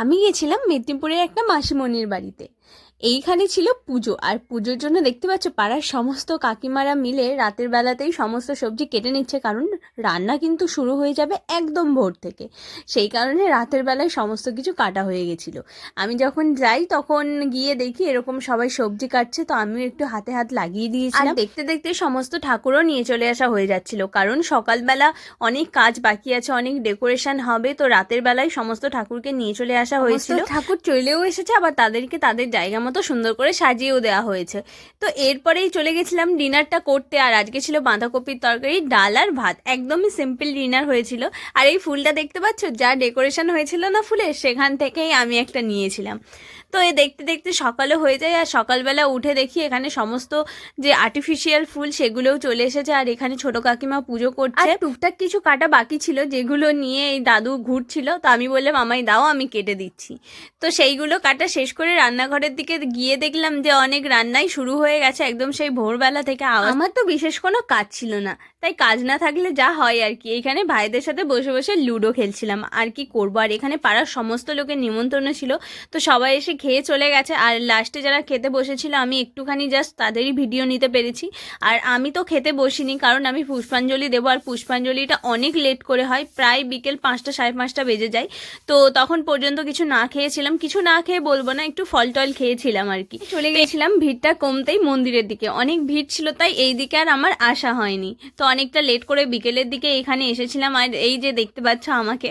আমি গেছিলাম মেদিনীপুরের একটা মাসিমণির বাড়িতে। এইখানে ছিল পুজো। আর পুজোর জন্য দেখতে পাচ্ছ পাড়ার সমস্ত কাকিমারা মিলে রাতের বেলাতেই সমস্ত সবজি কেটে নিচ্ছে কারণ রান্না কিন্তু শুরু হয়ে যাবে একদম ভোর থেকে। সেই কারণে রাতের বেলায় সমস্ত কিছু কাটা হয়ে গেছিল। আমি যখন যাই তখন গিয়ে দেখি এরকম সবাই সবজি কাটছে তো আমিও একটু হাতে হাত লাগিয়ে দিয়েছিলাম। আর দেখতে দেখতে সমস্ত ঠাকুরও নিয়ে চলে আসা হয়ে যাচ্ছিল কারণ সকালবেলা অনেক কাজ বাকি আছে অনেক ডেকোরেশন হবে তো রাতের বেলায় সমস্ত ঠাকুরকে নিয়ে চলে আসা হয়েছিল। ঠাকুর চলেও এসেছে আবার তাদেরকে তাদের জায়গা মতো সুন্দর করে সাজিয়েও দেওয়া হয়েছে। তো এরপরেই চলে গেছিলাম ডিনারটা করতে, আর আজকে ছিল বাঁধাকপির তরকারি, ডাল আর ভাত। একদমই সিম্পল ডিনার হয়েছিল। আর এই ফুলটা দেখতে পাচ্ছ, যা ডেকোরেশন হয়েছিল না ফুলের, সেখান থেকেই আমি একটা নিয়েছিলাম। তো এ দেখতে দেখতে সকালে হয়ে যায় আর সকালবেলা উঠে দেখি এখানে সমস্ত যে আর্টিফিশিয়াল ফুল সেগুলোও চলে এসেছে আর এখানে ছোট কাকিমা পুজো করছে। আর টুকটাক কিছু কাটা বাকি ছিল যেগুলো নিয়ে এই দাদু ঘুরছিল। তো আমি বললাম আমায় দাও আমি কেটে দিচ্ছি। তো সেইগুলো কাটা শেষ করে রান্নাঘরের দিকে গিয়ে দেখলাম যে অনেক রান্নাই শুরু হয়ে গেছে একদম সেই ভোরবেলা থেকে আওয়াজ। আমার তো বিশেষ কোনো কাজ ছিল না তাই কাজ না থাকলে যা হয় আর কি। এখানে ভাইদের সাথে বসে বসে লুডো খেলছিলাম। আর কি করব? আর এখানে পাড়ার সমস্ত লোকের নিমন্ত্রণ ছিল। তো সবাই এসে খেয়ে চলে গেছে। আর লাস্টে যারা খেতে বসেছিল আমি একটুখানি জাস্ট তাদেরই ভিডিও নিতে পেরেছি। আর আমি তো খেতে বসিনি কারণ আমি পুষ্পাঞ্জলি দেবো। আর পুষ্পাঞ্জলিটা অনেক লেট করে হয় প্রায় বিকেল পাঁচটা সাড়ে পাঁচটা বেজে যায়। তো তখন পর্যন্ত কিছু না খেয়েছিলাম। কিছু না খেয়ে বলব না একটু ফল টল খেয়েছিলাম আর কি। চলে গেছিলাম ভিড়টা কমতেই মন্দিরের দিকে। অনেক ভিড় ছিল তাই এই দিকে আর আমার আসা হয়নি। তো অনেকটা লেট করে বিকেলের দিকে এখানে এসেছিলাম। আর এই যে দেখতে পাচ্ছ আমাকে।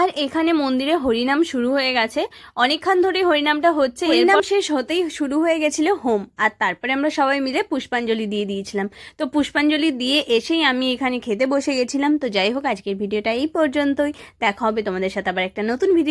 আর এখানে মন্দিরে হরিনাম শুরু হয়ে গেছে। অনেকক্ষণ ধরে হরিনামটা হচ্ছে এরপর শেষ হতেই শুরু হয়ে গেছিল হোম। আর তারপরে আমরা সবাই মিলে পুষ্পাঞ্জলি দিয়ে দিয়েছিলাম। তো পুষ্পাঞ্জলি দিয়ে এসেই আমি এখানে খেতে বসে গেছিলাম। তো যাই হোক আজকের ভিডিওটা এই পর্যন্তই। দেখা হবে তোমাদের সাথে আবার একটা নতুন ভিডিও